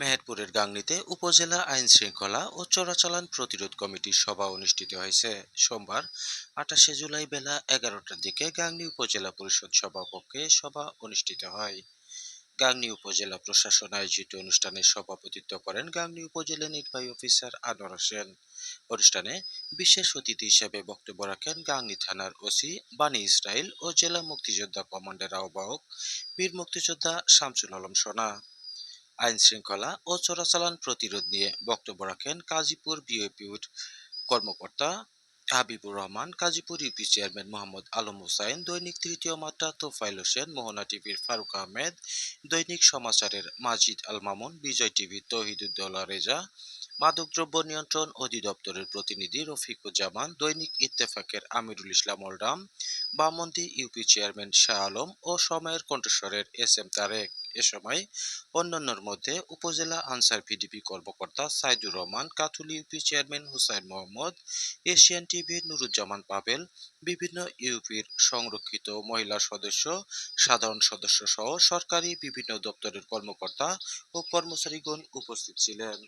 মেহেরপুরের গাংনীতে উপজেলা আইন শৃঙ্খলা ও চোরাচালান প্রতিরোধ কমিটির সভা অনুষ্ঠিত হয়েছে। সোমবার, আঠাশে জুলাই বেলা এগারোটার দিকে গাংনী উপজেলা পরিষদ সভাকক্ষে সভা অনুষ্ঠিত হয়। গাংনী উপজেলা প্রশাসন আয়োজিত অনুষ্ঠানে সভাপতিত্ব করেন গাংনী উপজেলা নির্বাহী অফিসার আনোয়ার হোসেন। অনুষ্ঠানে বিশেষ অতিথি হিসেবে বক্তব্য রাখেন গাংনী থানার ওসি বানী ইসরাইল ও জেলা মুক্তিযোদ্ধা কমান্ডের আহ্বায়ক, বীর মুক্তিযোদ্ধা শামসুল আলম সোনা। আইন শৃঙ্খলা ও চোরাচালান প্রতিরোধ নিয়ে বক্তব্য রাখেন কাজীপুর বিওপির কর্মকর্তা হাবিবুর রহমান, কাজীপুর ইউপি চেয়ারম্যান মোহাম্মদ আলম হোসাইন, দৈনিক তৃতীয় মাত্রা তোফাইল হোসেন, মোহনা টিভির ফারুক আহমেদ, দৈনিক সমাচারের মাজিদ আল মামুন, বিজয় টিভির তহিদুদ্দৌলা রেজা, মাদকদ্রব্য নিয়ন্ত্রণ অধিদপ্তরের প্রতিনিধি রফিকুজ্জামান, দৈনিক ইত্তেফাকের আমিরুল ইসলাম অলরাম বামন্দি ইউপি চেয়ারম্যান শাহ আলম ও সময়ের কণ্ঠস্বরের এস এম তারেক। এ সময় অন্যান্যর মধ্যে উপজেলা আনসার ভিডিপি কর্মকর্তা Saidur Rahman, Kathuli UP chairman Hussain Mohammad, Asian টিভির নুরুজ্জামান পাবেল, বিভিন্ন ইউপির সংরক্ষিত মহিলা সদস্য, সাধারণ সদস্য সহ সরকারি বিভিন্ন দপ্তরের কর্মকর্তা ও কর্মচারীগণ উপস্থিত ছিলেন।